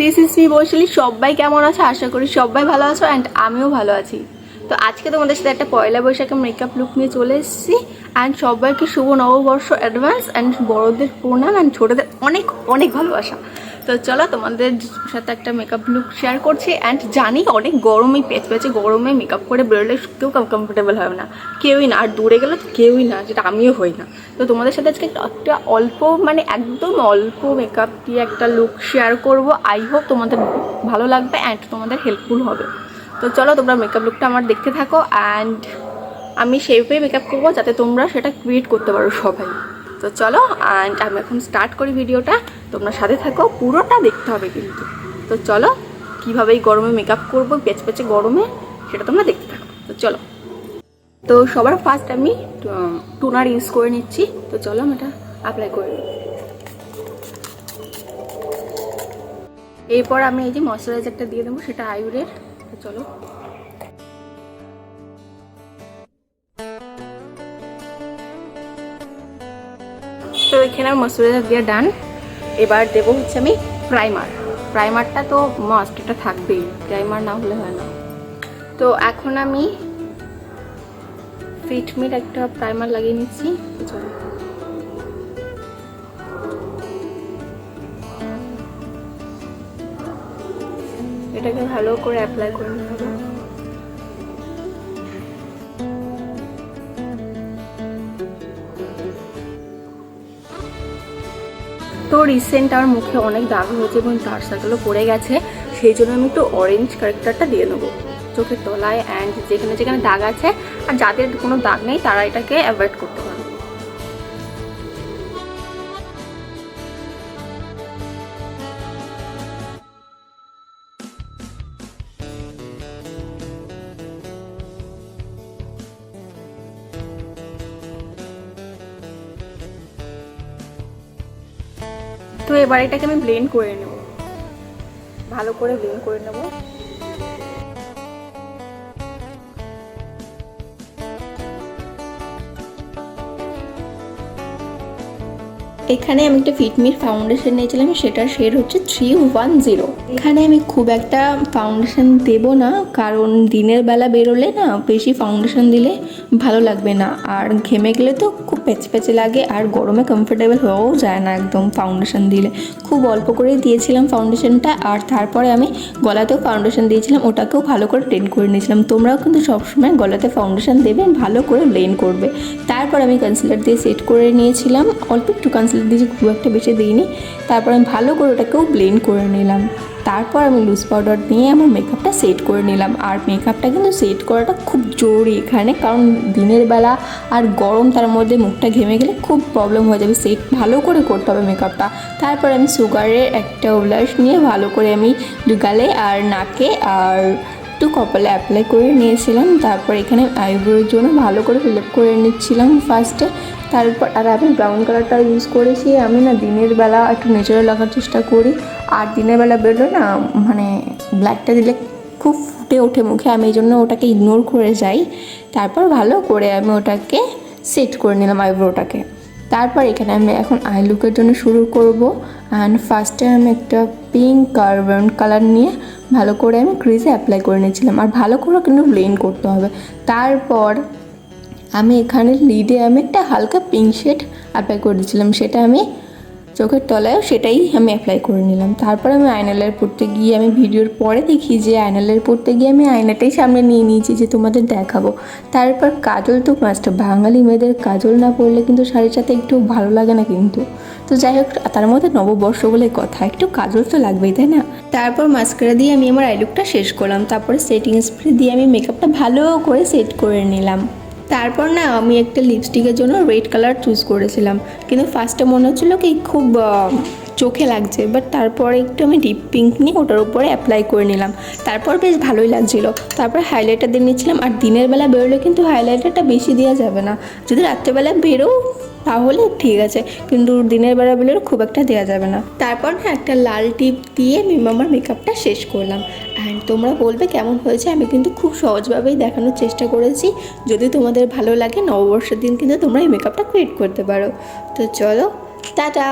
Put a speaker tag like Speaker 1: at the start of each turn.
Speaker 1: This is me Baishali সবাই কেমন আছো? আশা করি সবাই ভালো আছো অ্যান্ড আমিও ভালো আছি। তো আজকে তোমাদের সাথে একটা পয়লা বৈশাখে মেকআপ লুক নিয়ে চলে এসেছি অ্যান্ড সবাইকে শুভ নববর্ষ অ্যাডভান্স অ্যান্ড বড়দের প্রণাম অ্যান্ড ছোটোদের অনেক অনেক ভালোবাসা। তো চলো তোমাদের সাথে একটা মেকআপ লুক শেয়ার করছি অ্যান্ড জানি অনেক গরমে পেঁচ পেঁচে গরমে মেকআপ করে বেরোলে কেউ কমফোর্টেবল হবে না। কেউই না, আর দূরে গেলে তো কেউই না, যেটা আমিও হই না। তো তোমাদের সাথে আজকে একটা- অল্প মানে একদম অল্প মেকআপ দিয়ে একটা লুক শেয়ার করব। আই হোপ তোমাদের ভালো লাগবে অ্যান্ড তোমাদের হেল্পফুল হবে। তো চলো তোমরা মেকআপ লুকটা আমার দেখতে থাকো অ্যান্ড আমি সেইভাবেই মেকআপ করব যাতে তোমরা সেটা ক্রিয়েট করতে পারো সবাই। তো চলো অ্যান্ড আমি এখন স্টার্ট করি ভিডিওটা তোমরা সাথে থাকো, পুরোটা দেখতে হবে কিন্তু। তো চলো, কীভাবে এই গরমে মেকআপ করব পেঁচ পেঁচে গরমে, সেটা তোমরা দেখতে থাকো। তো চলো। তো সবার ফার্স্ট আমি টোনার ইউজ করে নিচ্ছি। তো চলো, আমি এটা অ্যাপ্লাই করে নিই। এরপর আমি এই যে ময়শ্চারাইজারটা দিয়ে দেবো, সেটা আয়ুরের। তো চলো। তো এখানে ময়শ্চারাইজার দিয়ে ডান এবার দেবো হচ্ছে আমি প্রাইমার প্রাইমারটা তো মাস্ট এটা থাকবেই। প্রাইমার না হলে হয় না। তো এখন আমি ফিটমিট একটা প্রাইমার লাগিয়ে নিচ্ছি। এটাকে ভালো করে অ্যাপ্লাই করে নিতে হবে। তো রিসেন্ট আমার মুখে অনেক দাগ হয়েছে এবং ডার্ক সার্কেলও পড়ে গেছে, সেই জন্য আমি একটু অরেঞ্জ ক্যারেক্টারটা দিয়ে নেব। চোখের তলায় অ্যান্ড যেখানে যেখানে দাগ আছে, আর যাদের কোনো দাগ নেই, তারা এটাকে অ্যাভয়েড করতে পারে তো এবার এটাকে আমি ব্লেন্ড করে নেব। ভালো করে ব্লেন্ড করে নেব। এখানে আমি একটা ফিটমির ফাউন্ডেশন নিয়েছিলাম, সেটার শেড হচ্ছে থ্রি ওয়ান জিরো এখানে আমি খুব একটা ফাউন্ডেশন দেব না, কারণ দিনের বেলা বেরোলে না, বেশি ফাউন্ডেশন দিলে ভালো লাগবে না। আর ঘেমে গেলে তো খুব প্যাচে প্যাচে লাগে, আর গরমে কমফোর্টেবল হয়েও যায় না একদম ফাউন্ডেশন দিলে। খুব অল্প করে দিয়েছিলাম ফাউন্ডেশনটা আর তারপরে আমি গলাতেও ফাউন্ডেশন দিয়েছিলাম, ওটাকেও ভালো করে ব্লেন্ড করে নিয়েছিলাম। তোমরাও কিন্তু সবসময় গলাতে ফাউন্ডেশন দেবে, ভালো করে ব্লেন্ড করবে। তারপর আমি কনসিলার দিয়ে সেট করে নিয়েছিলাম। অল্প একটু কনসিলার দিয়েছি খুব একটা বেশি দিইনি। তারপর আমি ভালো করে ওটাকেও ব্লেন্ড করে নিলাম। তারপর আমি লুজ পাউডার নিয়ে আমার মেকআপটা সেট করে নিলাম। আর মেকআপটা কিন্তু সেট করাটা খুব জরুরি এখানে, কারণ দিনের বেলা আর গরম তার মধ্যে মুখটা ঘেমে গেলে খুব প্রবলেম হয়ে যাবে। সেট ভালো করে করতে হবে মেকআপটা তারপর আমি সুগারের একটা ব্লাশ নিয়ে ভালো করে আমি গালে আর নাকে আর একটু কপালে অ্যাপ্লাই করে নিয়েছিলাম, তারপর এখানে আইব্রোর জন্য ভালো করে ফিল করে নিচ্ছিলাম ফার্স্টে তারপর আর আমি ব্রাউন কালারটা ইউজ করেছি, আমি না দিনের বেলা একটু ন্যাচারাল লাগার চেষ্টা করি। আর দিনের বেলা বেরোলে না মানে ব্ল্যাকটা দিলে খুব ফুটে ওঠে মুখে, আমি এই জন্য ওটাকে ইগনোর করে যাই। তারপর ভালো করে আমি ওটাকে সেট করে নিলাম আইব্রোটাকে তারপর এখানে আমি এখন আই লুকের জন্য শুরু করব। অ্যান্ড ফার্স্টে আমি একটা পিঙ্ক আর ব্রাউন কালার নিয়ে ভালো করে আমি ক্রিজে অ্যাপ্লাই করে নিয়েছিলাম। আর ভালো করে কিন্তু ব্লেন্ড করতে হবে। তারপর আমি এখানে লিডে আমি একটা হালকা পিঙ্ক শেড অ্যাপ্লাই করে দিয়েছিলাম। সেটা আমি চোখের তলায়ও সেটাই আমি অ্যাপ্লাই করে নিলাম। তারপর আমি আয়নালার পড়তে গিয়ে আমি ভিডিওর পরে দেখি যে আয়নালার পড়তে গিয়ে আমি আয়নাটাই সামনে নিয়ে নিয়েছি যে তোমাদের দেখাবো। তারপর কাজল তো মাস্ট বাঙালি মেয়েদের কাজল না পড়লে কিন্তু শাড়ির সাথে একটু ভালো লাগে না কিন্তু। তো যাই হোক, তার মধ্যে নববর্ষ বলে কথা, একটু কাজল তো লাগবেই, তাই না? তারপর মাস্কারা দিয়ে আমি আমার আইলুকটা শেষ করলাম। তারপরে সেটিং স্প্রে দিয়ে আমি মেকআপটা ভালো করে সেট করে নিলাম। তারপর না, আমি একটা লিপস্টিকের জন্য রেড কালার চুজ করেছিলাম। কিন্তু ফার্স্টে মনে হচ্ছিল কি, খুব চোখে লাগছে। বাট তারপরে একটু আমি ডিপ পিঙ্ক নিয়ে ওটার উপরে অ্যাপ্লাই করে নিলাম। তারপর বেশ ভালোই লাগছিল। তারপর হাইলাইটার দিয়ে নিচ্ছিলাম। আর দিনের বেলা বেরোলে কিন্তু হাইলাইটারটা বেশি দেওয়া যাবে না। যদি রাত্রেবেলা বেরো তাহলে ঠিক আছে, কিন্তু দিনের বেলা বলে খুব একটা দেওয়া যাবে না। তারপর না একটা লাল টিপ দিয়ে আমি আমার মেকআপটা শেষ করলাম। অ্যান্ড তোমরা বলবে কেমন হয়েছে, আমি কিন্তু খুব সহজভাবেই দেখানোর চেষ্টা করেছি। যদি তোমাদের ভালো লাগে, নববর্ষের দিন কিন্তু তোমরা এই মেকআপটা ক্রিয়েট করতে পারো। তো চলো, টাটা!